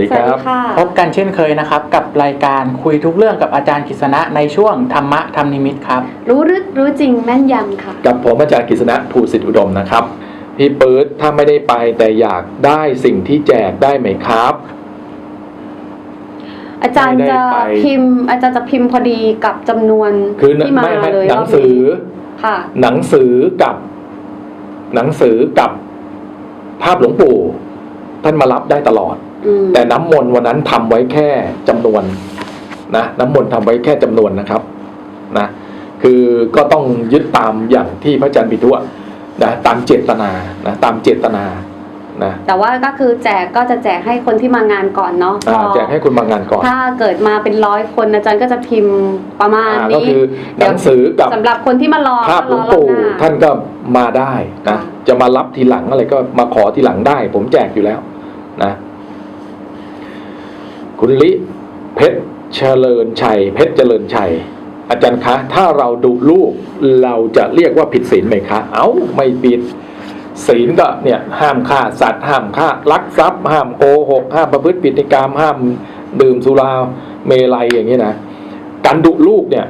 ดีสควัสรับดีค่ะพบกันเช่นเคยนะครับ กับรายการคุยทุกเรื่องกับอาจารย์กฤษณะในช่วงธรรมะธรรมนิมิตรครับ รู้ลึกรู้จริงแม่นยำค่ะ กับผมอาจารย์กฤษณะภูสิทธิอุดมนะครับ พี่ปื๊ดถ้าไม่ได้ไปแต่อยากได้สิ่งที่แจกได้ไหมครับอาจารย์ไม่ได้จะไปพิมพ์ อาจารย์จะพิมพ์พอดีกับจำนวนคือที่มาไม่ไม่เลยหนังสือรอบนี้ค่ะ หนังสือกับ หนังสือกับภาพหลวงปู่ ท่านมารับได้ตลอดอืม แต่น้ำมนต์วันนั้นทำไว้แค่จำนวนนะน้ำมนต์ทำไว้แค่จำนวนนะครับนะคือก็ต้องยึดตามอย่างที่พระอาจารย์ปิทุอะนะตามเจตนานะตามเจตนานะแต่ว่าก็คือแจกก็จะแจกให้คนที่มางานก่อนเนาะอ่าพอแจกให้คุณมางานก่อน ถ้าเกิดมาเป็นร้อยคนอาจารย์ก็จะพิมพ์ประมาณอ่าก็นี้คือหนังสือกับสำหรับคนที่มารอภาพหลก็วงรอรอบปู่หน้าท่านก็มาได้นะค่ะจะมารับทีหลังอะไรก็มาขอทีหลังได้ ผมแจกอยู่แล้วนะ คุณลิเพชรเจริญชัย เพชรเจริญชัย อาจารย์คะ ถ้าเราดุลูกเราจะเรียกว่าผิดศีลไหมคะ เอ้าไม่ผิดศีลก็เนี่ยห้ามฆ่าสัตว์ห้ามฆ่าลักทรัพย์ห้ามโกหกห้ามประพฤติผิดในกรรมห้ามดื่มสุราเมลัยอย่างนี้นะการดุลูกเนี่ย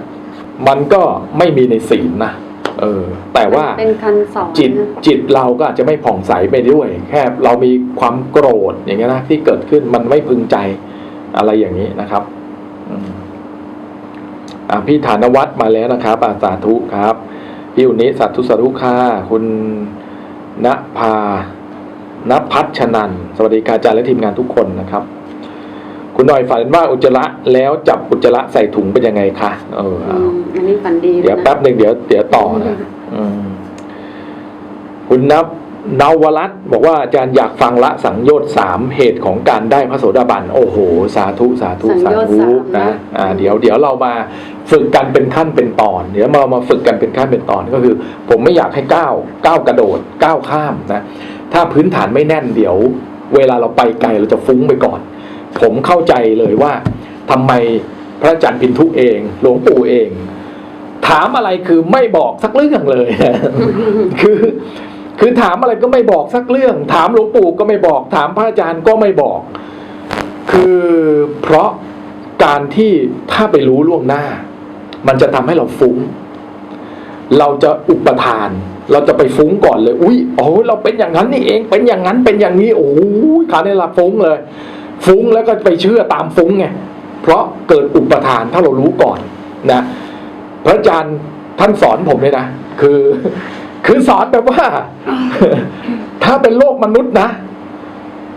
มันก็ไม่มีในศีลนะเออแต่ว่าเป็นคันสอนจิตนะจิตเราก็อาจจะไม่ผ่องใสไปด้วย แค่เรามีความโกรธอย่างเงี้ยนะที่เกิดขึ้นมันไม่พึงใจ อะไรอย่างนี้นะครับอืมอ่าพี่ฐานวัฒน์มาแล้วนะครับอาสาธุครับ พี่อุนิสัตธุสาธุค่ะคุณณภานพัชนันท์สวัสดีค่ะอาจารย์และทีมงานทุกคนนะครับ คุณหน่อยฝันว่าอุจจาระแล้วจับอุจจาระใส่ถุงเป็นยังไงคะเอออืเอามอันนี้ฝันดีเดี๋ยวนะแป๊บหนึ่งเดี๋ยวเดี๋ยวต่อนะอืมคุณนับ นวรัตน์บอกว่าอาจารย์อยากฟังละสังโยชน์สามเหตุของการได้พระโสดาบันโอ้โห สาธุสาธุสัสางโยชน์ธุสามนะนะอ่าเดี๋ยวเดี๋ยวเรามาฝึกกันเป็นขั้นเป็นตอน เดี๋ยวมามาฝึกกันเป็นขั้นเป็นตอนก็คือ ผมไม่อยากให้ก้าวก้าวกระโดดก้าวข้ามนะถ้าพื้นฐานไม่แน่นเดี๋ยว เวลาเราไปไกลเราจะฟุ้งไปก่อน ผมเข้าใจเลยว่าทำไมพระอาจารย์พินทุเองหลวงปู่เอง ถามอะไรคือไม่บอกสักเรื่องเลย คือ คือถามอะไรก็ไม่บอกสักเรื่อง ถามหลวงปู่ก็ไม่บอก ถามพระอาจารย์ก็ไม่บอก คือเพราะการที่ถ้าไปรู้ล่วงหน้า มันจะทำให้เราฟุ้ง เราจะอุปทาน เราจะไปฟุ้งก่อนเลย อุ้ยโอ้ยเราเป็นอย่างนั้นนี่เอง เป็นอย่างนั้นเป็นอย่างนี้โอ้ยคราวนี้เราฟุ้งเลย ฟุ้งแล้วก็ไปเชื่อตามฟุ้งไงเพราะเกิดอุปทานถ้าเรารู้ก่อนนะ พระอาจารย์ท่านสอนผมเลยนะ คือ คือสอนแบบว่า ถ้าเป็นโลกมนุษย์นะ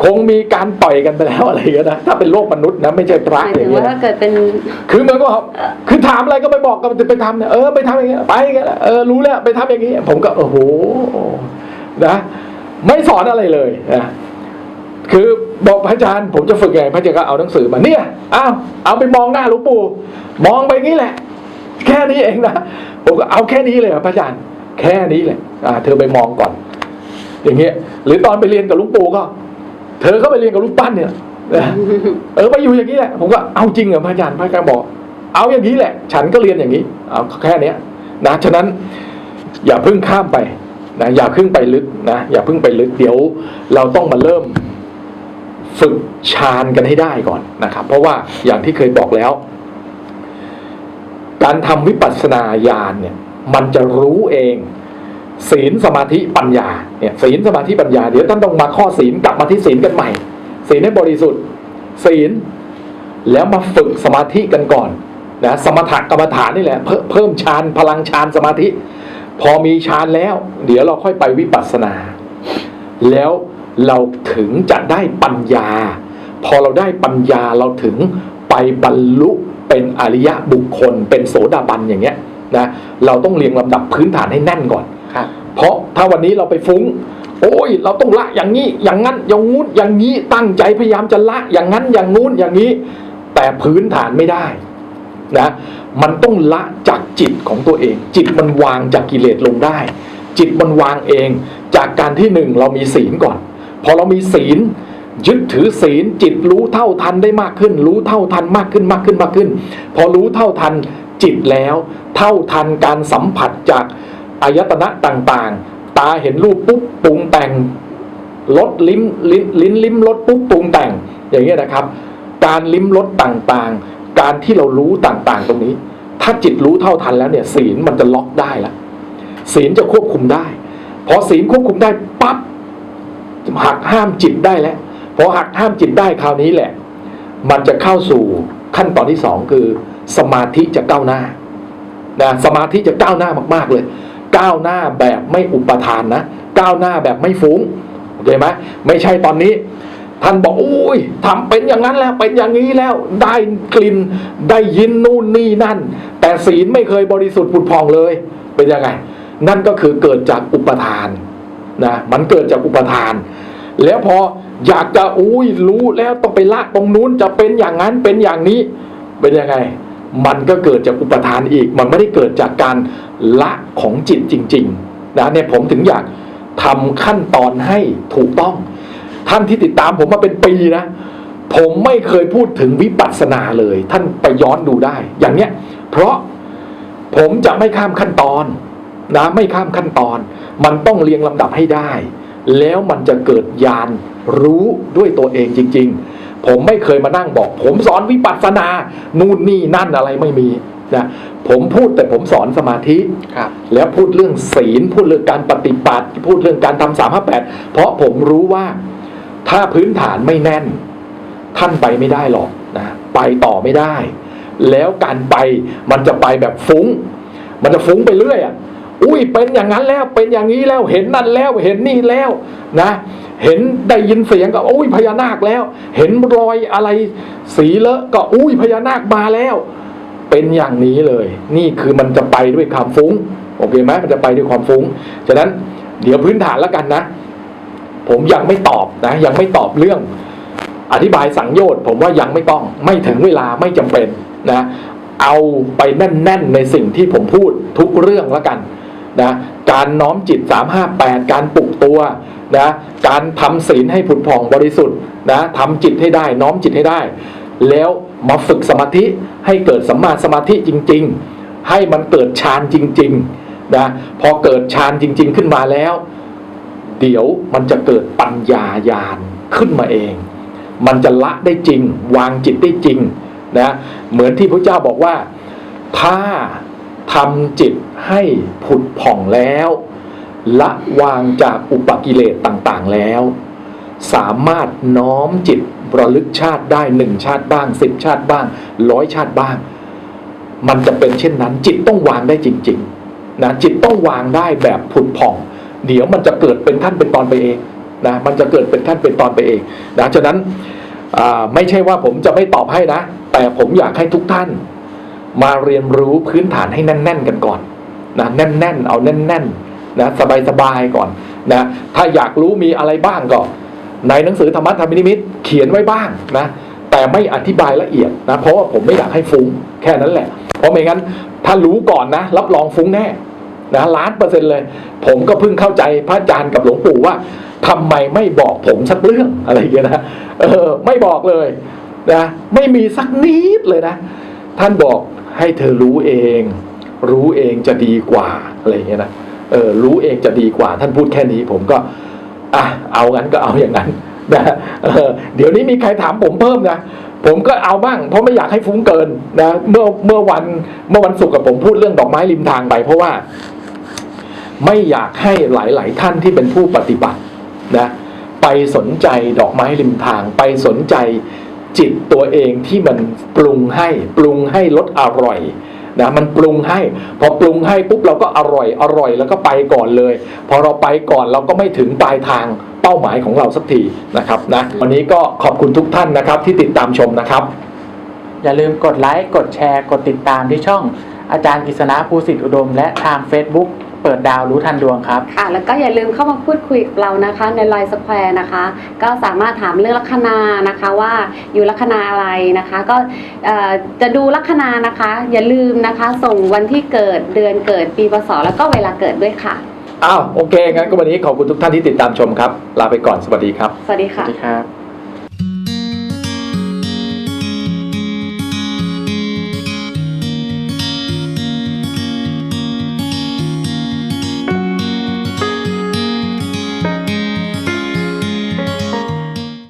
คงมีการปล่อยกันไปแล้วอะไรอย่างเงี้ยนะถ้าเป็นโลกมนุษย์นะไม่ใช่พหระมายอถึย่างงเงี้ว่ายถ้านะเกิดเป็น คือเหมือนกับคือถามอะไรก็ไม่บอกก็ไปทำเนี่ยเออไปทำอย่างเงี้ยไปอย่างเงี้ยเออรู้แล้วไปทำอย่างงี้ผมก็โอ้โหนะไม่สอนอะไรเลยนะคือบอกพระอาจารย์ผมจะฝึกไงพระอาจารย์ก็เอาหนังสือมาเนี่ยอ้าวเอาไปมองหน้าหลวงปู่มองไปงี้แหละ แค่นี้เองนะผมก็เอาแค่นี้เลยอะพระอาจารย์ แค่นี้แหละอ่าเธอไปมองก่อน อย่างเงี้ย หรือตอนไปเรียนกับลุงปู่ก็ เธอก็ไปเรียนกับลูกปั้นเนี่ยเออไปอยู่อย่างนี้แหละ ผมก็เอาจริงเหรอพระอาจารย์พระอาจารย์บอก เอาอย่างนี้แหละ ฉันก็เรียนอย่างนี้เอาแค่เนี้ยนะฉะนั้น อย่าเพิ่งข้ามไปนะอย่าเพิ่งไปลึกนะอย่าเพิ่งไปลึกเดี๋ยว เราต้องมาเริ่มฝึกฌานกันให้ได้ก่อนนะครับ เพราะว่าอย่างที่เคยบอกแล้ว การทำวิปัสสนาญาณเนี่ย มันจะรู้เอง ศีลสมาธิปัญญาเนี่ยศีลสมาธิปัญญาเดี๋ยวท่านต้องมาข้อศีลกลับมาที่ศีลกันใหม่ ศีลให้บริสุทธิ์ ศีล แล้วมาฝึกสมาธิกันก่อนนะสมถกรรมฐานนี่แหละเพิ่มเพิ่มฌานพลังฌานสมาธิ พอมีฌานแล้ว เดี๋ยวเราค่อยไปวิปัสสนา แล้วเราถึงจะได้ปัญญา พอเราได้ปัญญาเราถึงไปบรรลุเป็นอริยะบุคคล เป็นโสดาบันอย่างเงี้ย นะเราต้องเรียงลำดับพื้นฐานให้แน่นก่อนครับเพราะถ้าวันนี้เราไปฟุ้ง โอ้ย เราต้องละอย่างนี้ อย่างนั้นอย่างงู้นอย่างนี้ตั้งใจพยายามจะละอย่างนั้นอย่างงู้นอย่างนี้ แต่พื้นฐานไม่ได้นะมันต้องละจากจิตของตัวเอง จิตมันวางจากกิเลสลงได้ จิตมันวางเองจากการที่หนึ่งเรามีศีลก่อน พอเรามีศีลยึดถือศีลจิตรู้เท่าทันได้มากขึ้น รู้เท่าทันมากขึ้นมากขึ้นมากขึ้น พอรู้เท่าทัน จิตแล้ว เท่าทันการสัมผัสจากอายตนะต่างๆ ตาเห็นรูปปุ๊บปรุงแต่งลดลิ้มลิ้นลิ้นลิ้มรสปุ๊บปรุงแต่ง อย่างเงี้ยนะครับ การลิ้มรสต่างๆ การที่เรารู้ต่างๆ ตรงนี้ ถ้าจิตรู้เท่าทันแล้วเนี่ยศีลมันจะล็อกได้ล้วศีลจะควบคุมได้ พอศีลควบคุมได้ปั๊บหักห้ามจิตได้แล้วพอหักห้ามจิตได้คราวนี้แหละ มันจะเข้าสู่ขั้นตอนที่สองคือ สมาธิจะก้าวหน้านะสมาธิจะก้าวหน้ามาก ๆ เลย ก้าวหน้าแบบไม่อุปทานนะ ก้าวหน้าแบบไม่ฟุ้งโอเคไหมไม่ใช่ตอนนี้ ท่านบอกอุ้ยทำเป็นอย่างนั้นแล้วเป็นอย่างนี้แล้วได้กลิ่นได้ยินนู่นนี่นั่น แต่ศีลไม่เคยบริสุทธิ์ผุดพองเลยเป็นยังไง นั่นก็คือเกิดจากอุปทานนะมันเกิดจากอุปทาน แล้วพออยากจะอุ้ยรู้แล้วต้องไปละตรงนู้นจะเป็นอย่างนั้นเป็นอย่างนี้เป็นยังไง มันก็เกิดจากอุปทานอีก มันไม่ได้เกิดจากการละของจิตจริงๆนะเนี่ยผมถึงอยากทำขั้นตอนให้ถูกต้อง ท่านที่ติดตามผมมาเป็นปีนะผมไม่เคยพูดถึงวิปัสสนาเลย ท่านไปย้อนดูได้ อย่างเนี้ย เพราะผมจะไม่ข้ามขั้นตอนนะไม่ข้ามขั้นตอน มันต้องเรียงลำดับให้ได้ แล้วมันจะเกิดญาณรู้ด้วยตัวเองจริง ๆ ผมไม่เคยมานั่งบอก ผมสอนวิปัสสนานู่นนี่นั่นอะไรไม่มีนะผมพูดแต่ผมสอนสมาธิครับแล้วพูดเรื่องศีลพูดเรื่องการปฏิบัติ พูดเรื่องการทำสามห้าแปดเพราะผมรู้ว่าถ้าพื้นฐานไม่แน่น ท่านไปไม่ได้หรอกนะไปต่อไม่ได้ แล้วการไปมันจะไปแบบฟุ้ง มันจะฟุ้งไปเรื่อยอะอุ้ยเป็นอย่างนั้นแล้วเป็นอย่างนี้แล้วเห็นนั่นแล้วเห็นนี่แล้วนะ เห็นได้ยินเสียงก็อุ้ยพญานาคแล้ว เห็นรอยอะไรสีเลอะก็อุ้ยพญานาคมาแล้ว เป็นอย่างนี้เลย นี่คือมันจะไปด้วยความฟุ้งโอเคไหมมันจะไปด้วยความฟุ้งฉะนั้นเดี๋ยวพื้นฐานแล้วกันนะ ผมยังไม่ตอบนะ ยังไม่ตอบเรื่อง อธิบายสังโยชน์ผมว่ายังไม่ต้องไม่ถึงเวลาไม่จำเป็นนะ เอาไปแน่น ๆ ในสิ่งที่ผมพูดทุกเรื่องแล้วกัน นะการน้อมจิต 358 การปลุกตัวนะการทำศีลให้ผุดผ่องบริสุทธิ์นะทำจิตให้ได้น้อมจิตให้ได้ แล้วมาฝึกสมาธิให้เกิดสัมมาสมาธิจริง ๆ ให้มันเกิดฌานจริงๆนะพอเกิดฌานจริง ๆ ขึ้นมาแล้ว เดี๋ยวมันจะเกิดปัญญาญาณขึ้นมาเอง มันจะละได้จริง วางจิตได้จริงนะเหมือนที่พระเจ้าบอกว่า ถ้าทำจิต ให้ผุดผ่องแล้ว ละวางจากอุปกิเลสต่างๆแล้ว สามารถน้อมจิตระลึกชาติได้หนึ่งชาติบ้างสิบชาติบ้างร้อยชาติบ้าง มันจะเป็นเช่นนั้น จิตต้องวางได้จริงๆนะจิตต้องวางได้แบบผุดผ่อง เดี๋ยวมันจะเกิดเป็นขั้นเป็นตอนไปเองนะมันจะเกิดเป็นขั้นเป็นตอนไปเองนะฉะนั้นไม่ใช่ว่าผมจะไม่ตอบให้นะ แต่ผมอยากให้ทุกท่าน มาเรียนรู้พื้นฐานให้แน่น ๆ กันก่อน นะแน่นๆ เอาแน่นๆนะสบายๆก่อนนะถ้าอยากรู้มีอะไรบ้างก็ ในหนังสือธรรมะธรรมนิมิตเขียนไว้บ้างนะแต่ไม่อธิบายละเอียดนะเพราะว่าผมไม่อยากให้ฟุ้งแค่นั้นแหละ เพราะไม่งั้นถ้ารู้ก่อนนะ รับรองฟุ้งแน่นะล้านเปอร์เซ็นต์เลย ผมก็เพิ่งเข้าใจพระอาจารย์กับหลวงปู่ว่าทำไมไม่บอกผมสักเรื่องอะไรเงี้ยนะเออไม่บอกเลยนะไม่มีสักนิดเลยนะ ท่านบอกให้เธอรู้เอง รู้เองจะดีกว่าอะไรอย่างเงี้ยนะเออรู้เองจะดีกว่า ท่านพูดแค่นี้ผมก็อะเอางั้นก็เอาอย่างนั้นนะเออเดี๋ยวนี้มีใครถามผมเพิ่มนะผมก็เอาบ้างเพราะไม่อยากให้ฟุ้งเกินนะเมื่อเมื่อวันเมื่อวันศุกร์กับผมพูดเรื่องดอกไม้ริมทางไป เพราะว่า ไม่อยากให้หลาย ๆ ท่านที่เป็นผู้ปฏิบัตินะไปสนใจดอกไม้ริมทาง ไปสนใจจิตตัวเองที่มันปรุงให้ปรุงให้รสอร่อย นะมันปรุงให้ พอปรุงให้ปุ๊บเราก็อร่อยอร่อยแล้วก็ไปก่อนเลย พอเราไปก่อนเราก็ไม่ถึงปลายทางเป้าหมายของเราสักทีนะครับนะวันนี้ก็ขอบคุณทุกท่านนะครับที่ติดตามชมนะครับ อย่าลืมกดไลค์กดแชร์ กดติดตามที่ช่องอาจารย์กฤษณะภูสิทธิอุดม และทาง Facebook เปิดดาวรู้ทันดวงครับ ค่ะ แล้วก็อย่าลืมเข้ามาพูดคุยกับเรานะคะ ในไลน์สแควร์นะคะ ก็สามารถถามเรื่องลัคนานะคะว่าอยู่ลัคนาอะไรนะคะ ก็เอ่อจะดูลัคนานะคะ อย่าลืมนะคะ ส่งวันที่เกิดเดือนเกิดปีพศแล้วก็เวลาเกิดด้วยค่ะ อ้าวโอเคงั้นก็วันนี้ขอบคุณทุกท่านที่ติดตามชมครับ ลาไปก่อนสวัสดีครับ สวัสดีสวัค่ะ สดีครับ